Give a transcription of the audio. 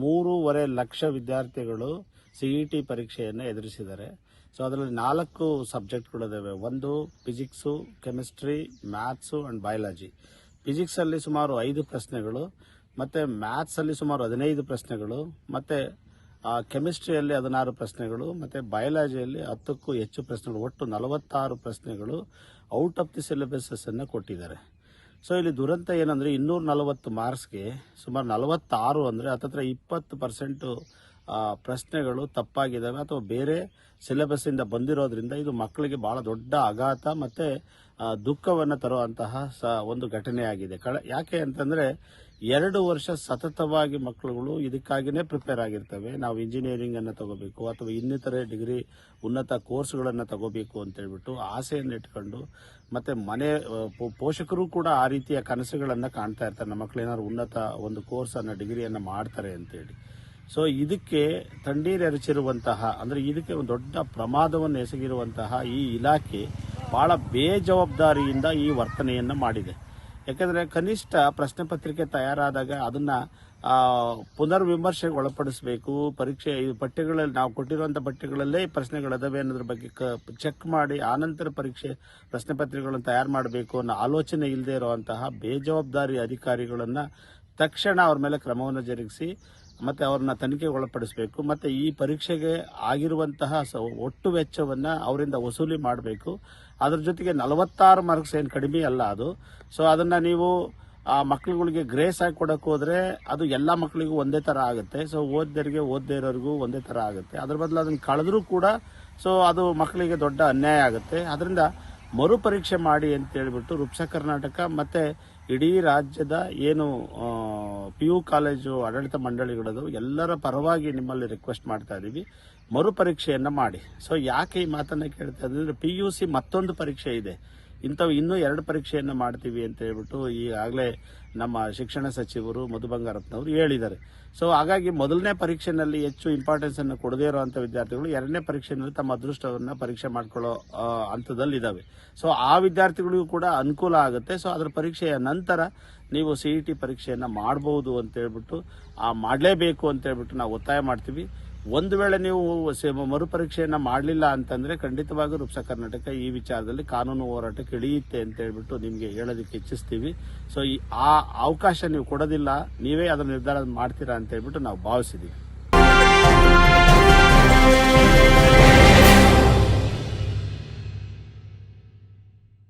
ಮೂರುವರೆ ಲಕ್ಷ ವಿದ್ಯಾರ್ಥಿಗಳು ಸಿಇಟಿ ಪರೀಕ್ಷೆಯನ್ನು ಎದುರಿಸಿದ್ದಾರೆ. ಸೊ ಅದರಲ್ಲಿ ನಾಲ್ಕು ಸಬ್ಜೆಕ್ಟ್ಗಳಿದ್ದಾವೆ ಒಂದು physics, chemistry, maths and biology. Physics ಅಲ್ಲಿ ಸುಮಾರು ಐದು ಪ್ರಶ್ನೆಗಳು, ಮತ್ತೆ ಮ್ಯಾಥ್ಸ್ ಅಲ್ಲಿ ಸುಮಾರು ಹದಿನೈದು ಪ್ರಶ್ನೆಗಳು, ಮತ್ತೆ ಕೆಮಿಸ್ಟ್ರಿಯಲ್ಲಿ ಹದಿನಾರು ಪ್ರಶ್ನೆಗಳು, ಮತ್ತೆ ಬಯಾಲಜಿಯಲ್ಲಿ ಹತ್ತಕ್ಕೂ ಹೆಚ್ಚು ಪ್ರಶ್ನೆಗಳು, ಒಟ್ಟು ನಲವತ್ತಾರು ಪ್ರಶ್ನೆಗಳು ಔಟ್ ಆಫ್ ದಿ ಸಿಲೆಬಸಸ್ ಅನ್ನು ಕೊಟ್ಟಿದ್ದಾರೆ. ಸೊ ಇಲ್ಲಿ ದುರಂತ ಏನಂದ್ರೆ ಇನ್ನೂರ ನಲವತ್ತು ಮಾರ್ಕ್ಸ್ಗೆ ಸುಮಾರು ನಲವತ್ತಾರು ಅಂದ್ರೆ ಹತ್ತತ್ರ ಇಪ್ಪತ್ತು ಪರ್ಸೆಂಟು ಪ್ರಶ್ನೆಗಳು ತಪ್ಪಾಗಿದ್ದಾವೆ ಅಥವಾ ಬೇರೆ ಸಿಲೆಬಸ್ಸಿಂದ ಬಂದಿರೋದ್ರಿಂದ ಇದು ಮಕ್ಕಳಿಗೆ ಬಹಳ ದೊಡ್ಡ ಆಘಾತ ಮತ್ತೆ ದುಃಖವನ್ನು ತರುವಂತಹ ಸ- ಒಂದು ಘಟನೆಯಾಗಿದೆ. ಯಾಕೆ ಅಂತಂದ್ರೆ ಎರಡು ವರ್ಷ ಸತತವಾಗಿ ಮಕ್ಕಳುಗಳು ಇದಕ್ಕಾಗಿನೇ ಪ್ರಿಪೇರ್ ಆಗಿರ್ತವೆ. ನಾವು ಇಂಜಿನಿಯರಿಂಗ್ ಅನ್ನ ತಗೋಬೇಕು ಅಥವಾ ಇನ್ನಿತರ ಡಿಗ್ರಿ ಉನ್ನತ ಕೋರ್ಸ್ಗಳನ್ನು ತಗೋಬೇಕು ಅಂತ ಹೇಳ್ಬಿಟ್ಟು ಆಸೆಯನ್ನು ಇಟ್ಕೊಂಡು ಮತ್ತೆ ಮನೆ ಪೋಷಕರು ಕೂಡ ಆ ರೀತಿಯ ಕನಸುಗಳನ್ನು ಕಾಣ್ತಾ ಇರ್ತಾರೆ. ನಮ್ಮ ಮಕ್ಕಳು ಏನಾದ್ರು ಉನ್ನತ ಒಂದು ಕೋರ್ಸನ್ನು ಡಿಗ್ರಿಯನ್ನು ಮಾಡ್ತಾರೆ ಅಂತೇಳಿ ಸೊ ಇದಕ್ಕೆ ತಣ್ಣೀರು ಎರಚಿರುವಂತಹ, ಅಂದ್ರೆ ಇದಕ್ಕೆ ಒಂದು ದೊಡ್ಡ ಪ್ರಮಾದವನ್ನು ಎಸಗಿರುವಂತಹ ಈ ಇಲಾಖೆ ಬಹಳ ಬೇಜವಾಬ್ದಾರಿಯಿಂದ ಈ ವರ್ತನೆಯನ್ನು ಮಾಡಿದೆ. ಯಾಕಂದ್ರೆ ಕನಿಷ್ಠ ಪ್ರಶ್ನೆ ಪತ್ರಿಕೆ ತಯಾರಾದಾಗ ಅದನ್ನ ಪುನರ್ವಿಮರ್ಶೆಗೆ ಒಳಪಡಿಸಬೇಕು ಪರೀಕ್ಷೆ, ಈ ಪಠ್ಯಗಳಲ್ಲಿ ನಾವು ಕೊಟ್ಟಿರುವಂತಹ ಪಠ್ಯಗಳಲ್ಲೇ ಈ ಪ್ರಶ್ನೆಗಳಿದಾವೆ ಅನ್ನೋದ್ರ ಬಗ್ಗೆ ಚೆಕ್ ಮಾಡಿ, ಆನಂತರ ಪರೀಕ್ಷೆ ಪ್ರಶ್ನೆ ಪತ್ರಿಕೆಗಳನ್ನು ತಯಾರು ಮಾಡಬೇಕು ಅನ್ನೋ ಆಲೋಚನೆ ಇಲ್ಲದೆ ಇರುವಂತಹ ಬೇಜವಾಬ್ದಾರಿ ಅಧಿಕಾರಿಗಳನ್ನು ತಕ್ಷಣ ಅವ್ರ ಮೇಲೆ ಕ್ರಮವನ್ನು ಜರುಗಿಸಿ ಮತ್ತೆ ಅವ್ರನ್ನ ತನಿಖೆಗೆ ಒಳಪಡಿಸಬೇಕು, ಮತ್ತೆ ಈ ಪರೀಕ್ಷೆಗೆ ಆಗಿರುವಂತಹ ಒಟ್ಟು ವೆಚ್ಚವನ್ನ ಅವರಿಂದ ವಸೂಲಿ ಮಾಡಬೇಕು. ಅದ್ರ ಜೊತೆಗೆ ನಲವತ್ತಾರು ಮಾರ್ಕ್ಸ್ ಏನು ಕಡಿಮೆ ಅಲ್ಲ ಅದು. ಸೊ ಅದನ್ನ ನೀವು, ಆ ಮಕ್ಕಳುಗಳಿಗೆ ಗ್ರೇಸ್ ಆಗಿ ಕೊಡಕ್ ಹೋದ್ರೆ ಅದು ಎಲ್ಲಾ ಮಕ್ಕಳಿಗೂ ಒಂದೇ ತರ ಆಗುತ್ತೆ. ಸೊ ಓದ್ದರಿಗೆ ಓದದೇ ಇರೋರಿಗೂ ಒಂದೇ ತರ ಆಗುತ್ತೆ. ಅದ್ರ ಬದಲು ಅದನ್ನು ಕಳೆದ್ರೂ ಕೂಡ ಸೊ ಅದು ಮಕ್ಕಳಿಗೆ ದೊಡ್ಡ ಅನ್ಯಾಯ ಆಗುತ್ತೆ. ಅದರಿಂದ ಮರುಪರೀಕ್ಷೆ ಮಾಡಿ ಅಂತ ಹೇಳ್ಬಿಟ್ಟು ರುಪ್ಸ ಕರ್ನಾಟಕ ಮತ್ತೆ ಇಡೀ ರಾಜ್ಯದ ಏನು ಪಿ ಯು ಕಾಲೇಜು ಆಡಳಿತ ಮಂಡಳಿಗಳದು ಎಲ್ಲರ ಪರವಾಗಿ ನಿಮ್ಮಲ್ಲಿ ರಿಕ್ವೆಸ್ಟ್ ಮಾಡ್ತಾ ಇದ್ದೀವಿ ಮರುಪರೀಕ್ಷೆಯನ್ನು ಮಾಡಿ. ಸೊ ಯಾಕೆ ಈ ಮಾತನ್ನು ಕೇಳ್ತಾ ಇದ್ದೀವಿ ಪಿ ಯು ಸಿ ಮತ್ತೊಂದು ಪರೀಕ್ಷೆ ಇದೆ. ಇಂಥವು ಇನ್ನೂ ಎರಡು ಪರೀಕ್ಷೆಯನ್ನು ಮಾಡ್ತೀವಿ ಅಂತ ಹೇಳ್ಬಿಟ್ಟು ಈಗಾಗಲೇ ನಮ್ಮ ಶಿಕ್ಷಣ ಸಚಿವರು ಮಧು ಬಂಗಾರಪ್ಪನವರು ಹೇಳಿದ್ದಾರೆ. ಸೊ ಹಾಗಾಗಿ ಮೊದಲನೇ ಪರೀಕ್ಷೆನಲ್ಲಿ ಹೆಚ್ಚು ಇಂಪಾರ್ಟೆನ್ಸ್ ಅನ್ನು ಕೊಡದೇ ಇರುವಂತಹ ವಿದ್ಯಾರ್ಥಿಗಳು ಎರಡನೇ ಪರೀಕ್ಷೆನಲ್ಲಿ ತಮ್ಮ ಅದೃಷ್ಟವನ್ನು ಪರೀಕ್ಷೆ ಮಾಡ್ಕೊಳ್ಳೋ ಹಂತದಲ್ಲಿ ಇದಾವೆ ಸೊ ಆ ವಿದ್ಯಾರ್ಥಿಗಳಿಗೂ ಕೂಡ ಅನುಕೂಲ ಆಗುತ್ತೆ. ಸೊ ಅದರ ಪರೀಕ್ಷೆಯ ನಂತರ ನೀವು ಸಿ ಇ ಟಿ ಪರೀಕ್ಷೆಯನ್ನು ಮಾಡಬಹುದು ಅಂತ ಹೇಳ್ಬಿಟ್ಟು, ಆ ಮಾಡಲೇಬೇಕು ಅಂತ ಹೇಳ್ಬಿಟ್ಟು ನಾವು ಒತ್ತಾಯ ಮಾಡ್ತೀವಿ. ಒಂದು ವೇಳೆ ನೀವು ಮರುಪರೀಕ್ಷೆಯನ್ನು ಮಾಡಲಿಲ್ಲ ಅಂತಂದರೆ ಖಂಡಿತವಾಗಿ ರೂಪ್ಸ ಕರ್ನಾಟಕ ಈ ವಿಚಾರದಲ್ಲಿ ಕಾನೂನು ಹೋರಾಟಕ್ಕೆ ಇಳಿಯುತ್ತೆ ಅಂತ ಹೇಳ್ಬಿಟ್ಟು ನಿಮಗೆ ಹೇಳೋದಕ್ಕೆ ಇಚ್ಛಿಸ್ತೀವಿ. ಸೊ ಈ, ಆ ಅವಕಾಶ ನೀವು ಕೊಡೋದಿಲ್ಲ, ನೀವೇ ಅದರ ನಿರ್ಧಾರ ಮಾಡ್ತೀರಾ ಅಂತ ಹೇಳ್ಬಿಟ್ಟು ನಾವು ಭಾವಿಸಿದೀವಿ.